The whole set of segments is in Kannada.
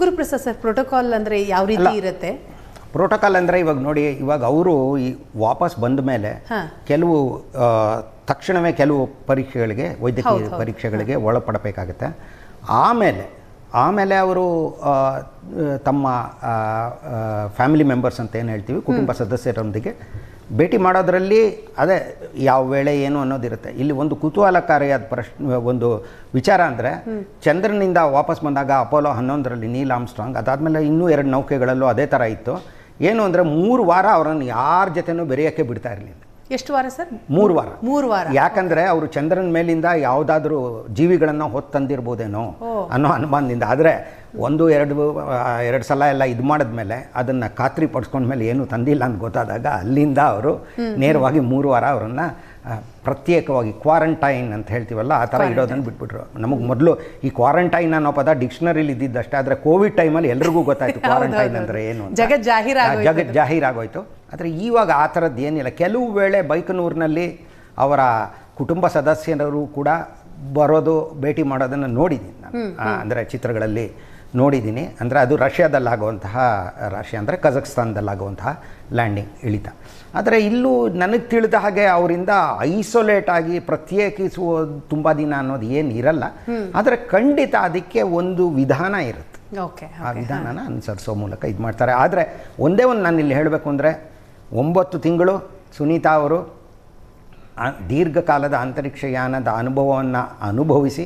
ಗುರುಪ್ರಸಾದ್ ಸರ್ ಪ್ರೋಟೋಕಾಲ್ ಅಂದ್ರೆ ಯಾವ ರೀತಿ ಇರುತ್ತೆ? ಪ್ರೋಟೋಕಾಲ್ ಅಂದರೆ ಇವಾಗ ನೋಡಿ ಇವಾಗ ಅವರು ಈ ವಾಪಸ್ ಬಂದ ಮೇಲೆ ಕೆಲವು ತಕ್ಷಣವೇ ಕೆಲವು ಪರೀಕ್ಷೆಗಳಿಗೆ ವೈದ್ಯಕೀಯ. ಪರೀಕ್ಷೆಗಳಿಗೆ ಒಳಪಡಬೇಕಾಗತ್ತೆ. ಆಮೇಲೆ ಆಮೇಲೆ ಅವರು ತಮ್ಮ ಫ್ಯಾಮಿಲಿ ಮೆಂಬರ್ಸ್ ಅಂತ ಏನು ಹೇಳ್ತೀವಿ ಕುಟುಂಬ ಸದಸ್ಯರೊಂದಿಗೆ ಭೇಟಿ ಮಾಡೋದರಲ್ಲಿ ಅದೇ ಯಾವ ವೇಳೆ ಏನು ಅನ್ನೋದಿರುತ್ತೆ. ಇಲ್ಲಿ ಒಂದು ಕುತೂಹಲಕಾರಿಯಾದ ಪ್ರಶ್ನೆ ಒಂದು ವಿಚಾರ ಅಂದರೆ ಚಂದ್ರನಿಂದ ವಾಪಸ್ ಬಂದಾಗ ಅಪೋಲೋ ಹನ್ನೊಂದರಲ್ಲಿ ನೀಲ್ ಆಮ್ಸ್ಟ್ರಾಂಗ್ ಅದಾದಮೇಲೆ ಇನ್ನೂ ಎರಡು ನೌಕೆಗಳಲ್ಲೂ ಅದೇ ಥರ ಇತ್ತು. ಏನು ಅಂದರೆ ಮೂರು ವಾರ ಅವರನ್ನು ಯಾರ ಜೊತೆನೂ ಬೆರೆಯೋಕ್ಕೆ ಬಿಡ್ತಾ ಇರಲಿಲ್ಲ. ಎಷ್ಟು ವಾರ ಸರ್? ಮೂರು ವಾರ. ಮೂರು ವಾರ. ಯಾಕಂದ್ರೆ ಅವರು ಚಂದ್ರನ ಮೇಲಿಂದ ಯಾವುದಾದ್ರೂ ಜೀವಿಗಳನ್ನ ಹೊತ್ತು ತಂದಿರ್ಬೋದೇನೋ ಅನ್ನೋ ಅನುಮಾನದಿಂದ. ಆದರೆ ಒಂದು ಎರಡು ಎರಡು ಸಲ ಎಲ್ಲ ಇದು ಮಾಡಿದ್ಮೇಲೆ ಅದನ್ನು ಖಾತ್ರಿ ಪಡಿಸ್ಕೊಂಡ್ಮೇಲೆ ಏನು ತಂದಿಲ್ಲ ಅಂತ ಗೊತ್ತಾದಾಗ ಅಲ್ಲಿಂದ ಅವರು ನೇರವಾಗಿ ಮೂರು ವಾರ ಅವರನ್ನು ಪ್ರತ್ಯೇಕವಾಗಿ ಕ್ವಾರಂಟೈನ್ ಅಂತ ಹೇಳ್ತೀವಲ್ಲ ಆ ಥರ ಇಡೋದನ್ನು ಬಿಟ್ಬಿಟ್ರು. ನಮಗೆ ಮೊದಲು ಈ ಕ್ವಾರಂಟೈನ್ ಅನ್ನೋ ಪದ ಡಿಕ್ಷನರಿಲಿ ಇದ್ದಿದ್ದಷ್ಟೇ ಆದರೆ ಕೋವಿಡ್ ಟೈಮಲ್ಲಿ ಎಲ್ರಿಗೂ ಗೊತ್ತಾಯ್ತು ಕ್ವಾರಂಟೈನ್ ಅಂದರೆ ಏನು ಜಗತ್ ಜಾಹೀರಾಗೋಯ್ತು ಆದರೆ ಇವಾಗ ಆ ಥರದ್ದು ಏನಿಲ್ಲ. ಕೆಲವು ವೇಳೆ ಬೈಕನೂರಿನಲ್ಲಿ ಅವರ ಕುಟುಂಬ ಸದಸ್ಯರು ಕೂಡ ಬರೋದು ಭೇಟಿ ಮಾಡೋದನ್ನು ನೋಡಿದ್ದೀನಿ ನಾನು. ಅಂದರೆ ಚಿತ್ರಗಳಲ್ಲಿ ನೋಡಿದ್ದೀನಿ. ಅಂದರೆ ಅದು ರಷ್ಯಾದಲ್ಲಾಗುವಂತಹ ರಷ್ಯಾ ಅಂದರೆ ಕಜಕ್ಸ್ತಾನದಲ್ಲಾಗುವಂತಹ ಲ್ಯಾಂಡಿಂಗ್ ಇಳಿತ. ಆದರೆ ಇಲ್ಲೂ ನನಗೆ ತಿಳಿದ ಹಾಗೆ ಅವರಿಂದ ಐಸೋಲೇಟ್ ಆಗಿ ಪ್ರತ್ಯೇಕಿಸುವ ತುಂಬ ದಿನ ಅನ್ನೋದು ಏನು ಇರಲ್ಲ. ಆದರೆ ಖಂಡಿತ ಅದಕ್ಕೆ ಒಂದು ವಿಧಾನ ಇರುತ್ತೆ. ಓಕೆ ಆ ವಿಧಾನನ ಅನುಸರಿಸೋ ಮೂಲಕ ಇದು ಮಾಡ್ತಾರೆ ಆದರೆ ಒಂದೇ ಒಂದು ನಾನು ಇಲ್ಲಿ ಹೇಳಬೇಕು ಅಂದರೆ ಒಂಬತ್ತು ತಿಂಗಳು ಸುನೀತಾ ಅವರು ದೀರ್ಘಕಾಲದ ಅಂತರಿಕ್ಷಯಾನದ ಅನುಭವವನ್ನು ಅನುಭವಿಸಿ.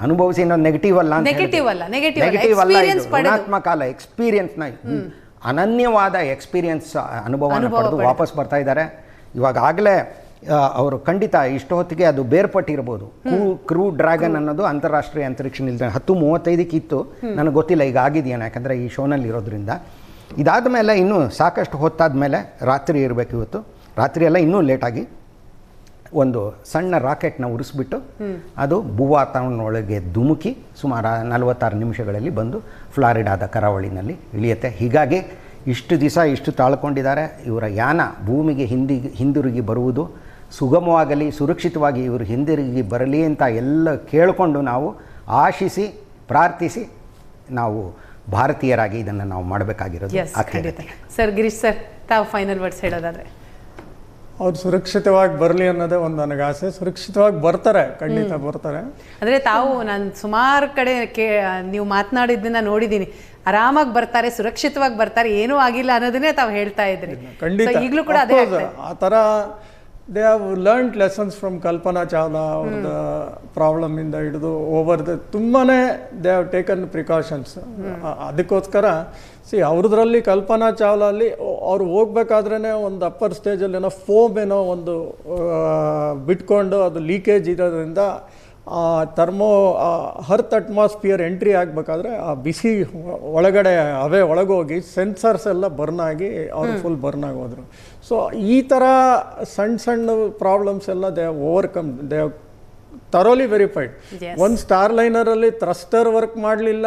ಅನುಭವಿಸಿ ಅನ್ನೋದು ನೆಗೆಟಿವ್ ಅಲ್ಲ Negative ಅಲ್ಲ. ನೆಗೆಟಿವ್ ಅಲ್ಲ. ಋಣಾತ್ಮಕ ಅಲ್ಲ ಎಕ್ಸ್ಪೀರಿಯನ್ಸ್ನ ಅನನ್ಯವಾದ ಎಕ್ಸ್ಪೀರಿಯನ್ಸ್ ಅನುಭವವನ್ನು ಅನುಭವ ಪಡೆದು. ವಾಪಸ್ ಬರ್ತಾ ಇದ್ದಾರೆ. ಇವಾಗ ಆಗಲೇ ಅವರು ಖಂಡಿತ ಇಷ್ಟು ಹೊತ್ತಿಗೆ ಅದು ಬೇರ್ಪಟ್ಟಿರ್ಬೋದು. ಕ್ರೂ ಕ್ರೂ ಡ್ರ್ಯಾಗನ್ ಅನ್ನೋದು ಅಂತಾರಾಷ್ಟ್ರೀಯ ಅಂತರಿಕ್ಷ ನಿಲ್ದಾಣ. ಹತ್ತು ಮೂವತ್ತೈದಕ್ಕೆ ಇತ್ತು ನನಗೆ ಗೊತ್ತಿಲ್ಲ ಈಗ ಆಗಿದೆಯೇನು ಯಾಕಂದರೆ ಈ ಶೋನಲ್ಲಿ ಇರೋದ್ರಿಂದ ಇದಾದ ಮೇಲೆ ಇನ್ನೂ ಸಾಕಷ್ಟು ಹೊತ್ತಾದ ಮೇಲೆ ರಾತ್ರಿ ಇರಬೇಕು ಇವತ್ತು. ರಾತ್ರಿ ಎಲ್ಲ ಇನ್ನೂ ಲೇಟಾಗಿ ಒಂದು ಸಣ್ಣ ರಾಕೆಟ್ನ ಉರಿಸ್ಬಿಟ್ಟು ಅದು ಭೂವಾತಾವರಣದೊಳಗೆ ಧುಮುಕಿ ಸುಮಾರು ನಲವತ್ತಾರು ನಿಮಿಷಗಳಲ್ಲಿ ಬಂದು ಫ್ಲಾರಿಡಾದ ಕರಾವಳಿನಲ್ಲಿ ಇಳಿಯುತ್ತೆ. ಹೀಗಾಗಿ ಇಷ್ಟು ದಿವಸ ಇಷ್ಟು ತಾಳ್ಕೊಂಡಿದ್ದಾರೆ. ಇವರ ಯಾನ ಭೂಮಿಗೆ ಹಿಂದಿ ಹಿಂದಿರುಗಿ ಬರುವುದು ಸುಗಮವಾಗಲಿ ಸುರಕ್ಷಿತವಾಗಿ ಇವರು ಹಿಂದಿರುಗಿ ಬರಲಿ ಅಂತ ಎಲ್ಲ ಕೇಳಿಕೊಂಡು ನಾವು ಆಶಿಸಿ ಪ್ರಾರ್ಥಿಸಿ ನಾವು ಭಾರತೀಯರಾಗಿ ಇದನ್ನು ನಾವು ಮಾಡಬೇಕಾಗಿರೋದು ಖಂಡಿತ. ಸರ್ ಗಿರೀಶ್ ಸರ್ ತಾವು ಫೈನಲ್ ವರ್ಡ್ಸ್ ಹೇಳೋದಾದ್ರೆ. ಅವ್ರು ಸುರಕ್ಷಿತವಾಗಿ ಬರಲಿ ಅನ್ನೋದೇ ಒಂದು ನನಗೆ ಆಸೆ ಸುರಕ್ಷಿತವಾಗಿ ಬರ್ತಾರೆ ಖಂಡಿತ ಬರ್ತಾರೆ. ಅಂದ್ರೆ ತಾವು ನಾನು ಸುಮಾರು ಕಡೆ ಕೇ ನೀವು ಮಾತನಾಡಿದ್ದನ್ನ ನೋಡಿದ್ದೀನಿ ಆರಾಮಾಗಿ ಬರ್ತಾರೆ ಸುರಕ್ಷಿತವಾಗಿ ಬರ್ತಾರೆ ಏನೂ ಆಗಿಲ್ಲ ಅನ್ನೋದನ್ನೇ ತಾವು ಹೇಳ್ತಾ ಇದ್ರಿ. ಖಂಡಿತ. ಈಗಲೂ ಕೂಡ ಅದೇ ಆ course, ಆಗ್ತಾ ಇದೆ. ಆ ಥರ they have learned lessons from Kalpana Chawla ಅವ್ರದ್ದು ಪ್ರಾಬ್ಲಮ್ ಹಿಡಿದು ಓವರ್ ದ ತುಂಬಾನೇ ದೇ ಹ್ಯಾವ್ ಟೇಕನ್ ಪ್ರಿಕಾಷನ್ಸ್ ಅದಕ್ಕೋಸ್ಕರ ಸಿ ಅವ್ರದ್ರಲ್ಲಿ ಕಲ್ಪನಾ ಚಾವ್ಲಾ ಅಲ್ಲಿ ಅವ್ರು ಹೋಗ್ಬೇಕಾದ್ರೇ ಒಂದು ಅಪ್ಪರ್ ಸ್ಟೇಜಲ್ಲಿ ಏನೋ ಫೋಮ್ ಏನೋ ಒಂದು ಬಿಟ್ಕೊಂಡು ಅದು ಲೀಕೇಜ್ ಇರೋದ್ರಿಂದ ಥರ್ಮೋ ಹರ್ತ್ ಅಟ್ಮಾಸ್ಫಿಯರ್ ಎಂಟ್ರಿ ಆಗಬೇಕಾದ್ರೆ ಆ ಬಿಸಿ ಒಳಗಡೆ ಅವೇ ಒಳಗೋಗಿ ಸೆನ್ಸರ್ಸ್ ಎಲ್ಲ ಬರ್ನ್ ಆಗಿ ಅವ್ರು ಫುಲ್ ಬರ್ನ್ ಆಗೋದ್ರು. ಸೊ ಈ ಥರ ಸಣ್ಣ ಸಣ್ಣ ಪ್ರಾಬ್ಲಮ್ಸ್ ಎಲ್ಲ they overcome they thoroughly verified. ಒಂದು ಸ್ಟಾರ್ ಲೈನರಲ್ಲಿ ಥ್ರಸ್ಟರ್ ವರ್ಕ್ ಮಾಡಲಿಲ್ಲ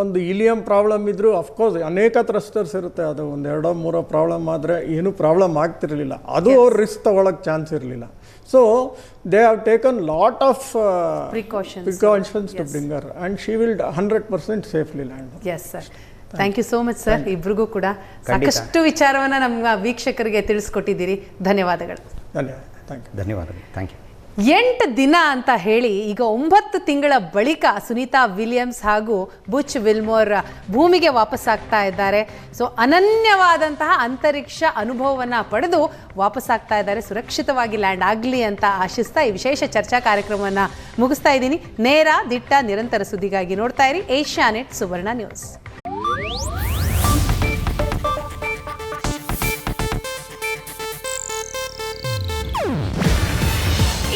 ಒಂದು ಇಲಿಯಂ ಪ್ರಾಬ್ಲಮ್ ಇದ್ದರೂ ಅಫ್ಕೋರ್ಸ್ ಅನೇಕ ಥ್ರಸ್ಟರ್ಸ್ ಇರುತ್ತೆ. ಅದು ಒಂದು ಎರಡೋ ಮೂರೋ ಪ್ರಾಬ್ಲಮ್ ಆದರೆ ಏನೂ ಪ್ರಾಬ್ಲಮ್ ಆಗ್ತಿರಲಿಲ್ಲ. ಅದು ಅವ್ರು ರಿಸ್ಕ್ ತೊಗೊಳಕ್ಕೆ ಚಾನ್ಸ್ ಇರಲಿಲ್ಲ. So they have taken lot of precaution precautions to bring her and she will hundred percent safely land yes sir thank you so much sir ಇಬ್ರಿಗೂ ಕೂಡ. ಸಾಕಷ್ಟು ವಿಚಾರವನ್ನು ನಮ್ಮ ವೀಕ್ಷಕರಿಗೆ ತಿಳಿಸ್ಕೊಟ್ಟಿದ್ದೀರಿ. ಧನ್ಯವಾದಗಳು. ಧನ್ಯವಾದ. ಥ್ಯಾಂಕ್ ಯು ಧನ್ಯವಾದಗಳು. ಥ್ಯಾಂಕ್ ಯು ಎಂಟು ದಿನ ಅಂತ ಹೇಳಿ ಈಗ ಒಂಬತ್ತು ತಿಂಗಳ ಬಳಿಕ ಸುನೀತಾ ವಿಲಿಯಮ್ಸ್ ಹಾಗೂ ಬುಚ್ ವಿಲ್ಮೋರ್ ಭೂಮಿಗೆ ವಾಪಸ್ಸಾಗ್ತಾ ಇದ್ದಾರೆ. ಸೊ, ಅನನ್ಯವಾದಂತಹ ಅಂತರಿಕ್ಷ ಅನುಭವವನ್ನು ಪಡೆದು ವಾಪಸ್ಸಾಗ್ತಾ ಇದ್ದಾರೆ. ಸುರಕ್ಷಿತವಾಗಿ ಲ್ಯಾಂಡ್ ಆಗಲಿ ಅಂತ ಆಶಿಸ್ತಾ ಈ ವಿಶೇಷ ಚರ್ಚಾ ಕಾರ್ಯಕ್ರಮವನ್ನು ಮುಗಿಸ್ತಾ ಇದ್ದೀನಿ. ನೇರ ದಿಟ್ಟ ನಿರಂತರ ಸುದ್ದಿಗಾಗಿ ನೋಡ್ತಾ ಇರಿ ಏಷ್ಯಾನೆಟ್ ಸುವರ್ಣ ನ್ಯೂಸ್.